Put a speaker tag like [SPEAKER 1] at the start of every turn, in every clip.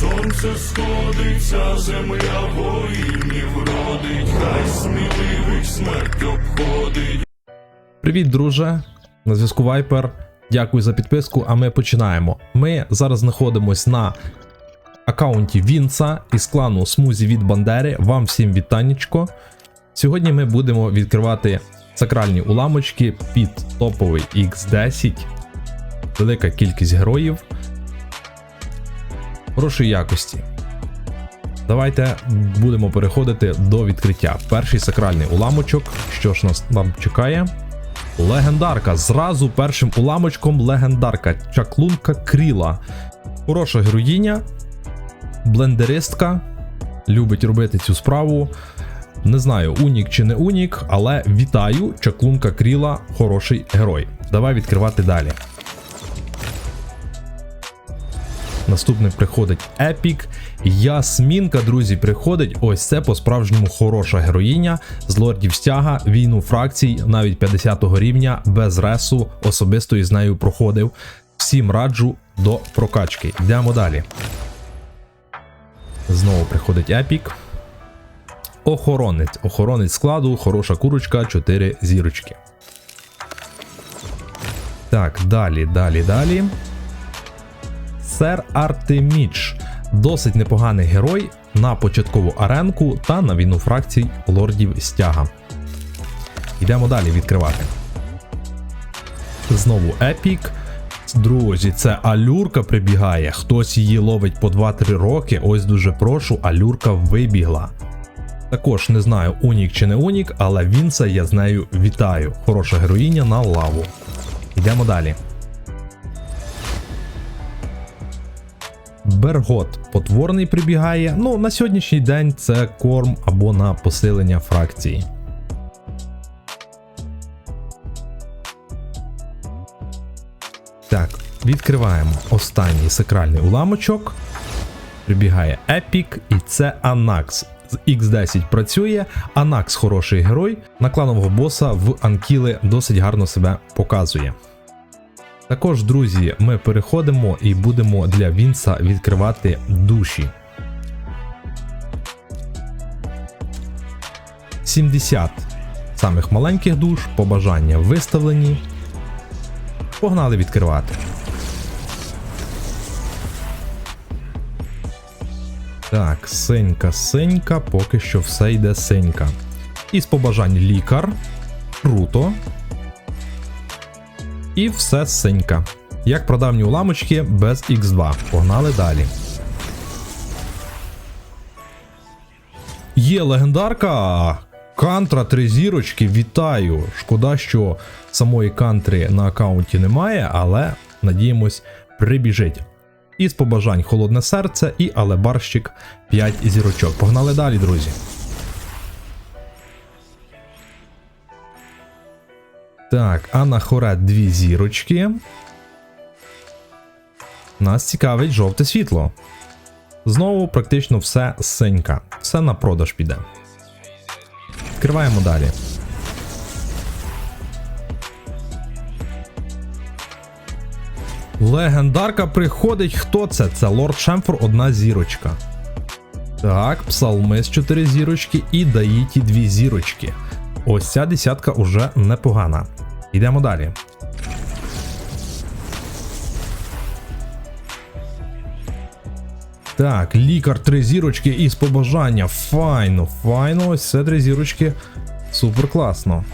[SPEAKER 1] сонце сходиться, земля воїнів родить, хай сміливих смерть обходить.
[SPEAKER 2] Привіт, друже! На зв'язку Viper. Дякую за підписку. А ми починаємо. Ми зараз знаходимось на аккаунті Вінца із клану Смузі від Бандери. Вам всім вітаннячко. Сьогодні ми будемо відкривати сакральні уламочки під топовий X10. Велика кількість героїв. Хорошої якості. Давайте будемо переходити до відкриття. Перший сакральний уламочок. Що ж нас там чекає? Легендарка. Зразу першим уламочком легендарка. Чаклунка Кріла. Хороша героїня, блендеристка. Любить робити цю справу. Не знаю, унік чи не унік, але вітаю. Чаклунка Кріла, хороший герой. Давай відкривати далі. Наступний приходить Епік. Ясмінка, друзі, приходить. Ось це по-справжньому хороша героїня з лордів стяга, війну фракцій, навіть 50-го рівня, без ресу, особисто із нею проходив. Всім раджу до прокачки. Йдемо далі. Знову приходить Епік. Охоронець. Охоронець складу, хороша курочка, 4 зірочки. Так, далі, далі, далі. Сер Артеміч. Досить непоганий герой на початкову аренку та на війну фракцій лордів стяга. Йдемо далі відкривати. Знову епік. Друзі, це алюрка прибігає. Хтось її ловить по 2-3 роки. Ось дуже прошу, алюрка вибігла. Також не знаю, унік чи не унік, але Вінса я з нею вітаю. Хороша героїня на лаву. Йдемо далі. Бергот потворний прибігає. Ну, на сьогоднішній день це корм або на посилення фракції. Так, відкриваємо останній сакральний уламочок. Прибігає Епік, і це Анакс. З X10 працює. Анакс хороший герой. На кланового боса в Анкіли досить гарно себе показує. Також, друзі, ми переходимо і будемо для Вінса відкривати душі. 70 самих маленьких душ, побажання виставлені. Погнали відкривати. Так, синька, синька, поки що все йде синька. Із побажань лікар. Круто. І все синька. Як продавні уламочки без X2. Погнали далі. Є легендарка. Кантра три зірочки. Вітаю. Шкода, що самої кантри на аккаунті немає, але надіємось, прибіжить. Із побажань холодне серце і алебарщик 5 зірочок. Погнали далі, друзі. Так, анахорет дві зірочки. Нас цікавить жовте світло. Знову практично все синька. Все на продаж піде. Відкриваємо далі. Легендарка приходить. Хто це? Це Лорд Шемфор, одна зірочка. Так, псалмис 4 зірочки і Даїті 2 зірочки. Ось ця десятка уже непогана. Йдемо далі. Так, лікар три зірочки із побажання. Файно, файно, ось це три зірочки. Супер класно.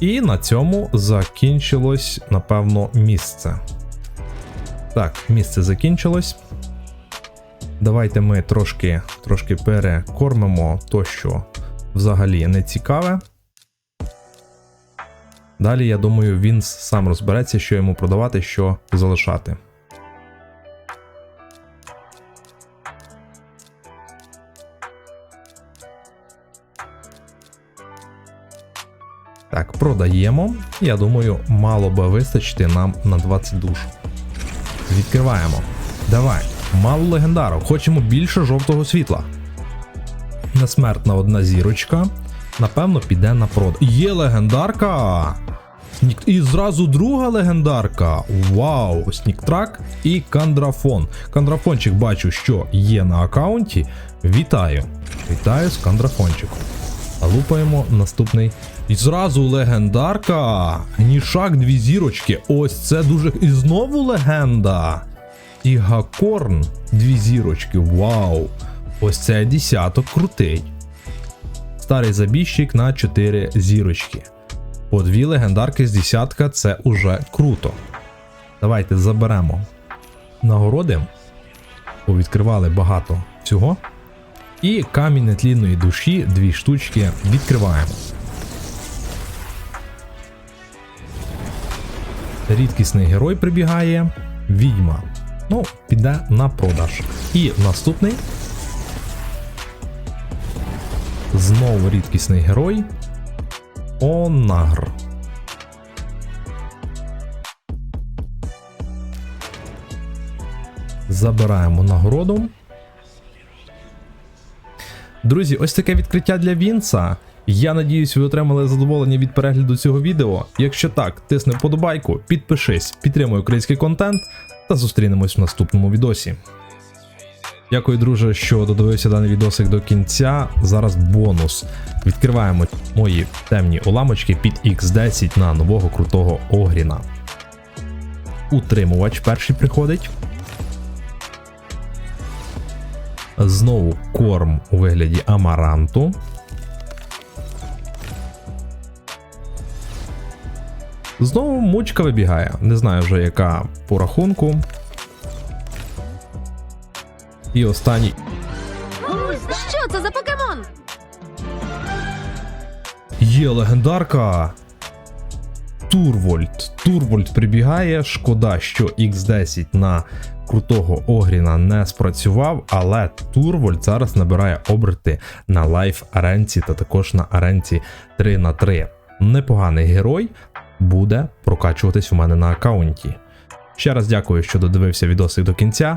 [SPEAKER 2] І на цьому закінчилось, напевно, місце. Так, місце закінчилось. Давайте ми трошки, трошки перекормимо то, що взагалі не цікаве. Далі, я думаю, він сам розбереться, що йому продавати, що залишати. Так, продаємо. Я думаю, мало би вистачити нам на 20 душ. Відкриваємо. Давай. Мало легендарок. Хочемо більше жовтого світла. Несмертна одна зірочка. Напевно, піде на прод. Є легендарка. І зразу друга легендарка. Вау! Сніктрак і кандрафон. Кандрафончик бачу, що є на аккаунті. Вітаю! Вітаю з кандрафончиком. Лупаємо наступний. І зразу легендарка. Нішак дві зірочки. Ось це дуже. І знову легенда. Тігакорн дві зірочки. Вау! Ось це десяток крутий. Старий забіжчик на 4 зірочки. По дві легендарки з десятка це уже круто. Давайте заберемо нагороди. Повідкривали багато всього. І камінь нетлінної душі, дві штучки відкриваємо. Рідкісний герой прибігає. Відьма. Ну, піде на продаж. І наступний. Знову рідкісний герой. Онагр. Забираємо нагороду. Друзі, ось таке відкриття для Вінса. Я надіюсь, ви отримали задоволення від перегляду цього відео. Якщо так, тисни вподобайку, підпишись, підтримуй український контент та зустрінемось в наступному відосі. Дякую, друже, що додивився даний відосик до кінця. Зараз бонус. Відкриваємо мої темні уламочки під X10 на нового крутого Огріна. Утримувач перший приходить. Знову корм у вигляді амаранту. Знову мучка вибігає. Не знаю вже яка по рахунку. І останній.
[SPEAKER 3] Що це за покемон?
[SPEAKER 2] Є легендарка. Турвольт. Турвольт прибігає. Шкода, що X10 на крутого Огріна не спрацював, але Турвольт зараз набирає оберти на лайф аренці та також на аренці 3 на 3 Непоганий герой буде прокачуватись у мене на аккаунті. Ще раз дякую, що додивився відосик до кінця.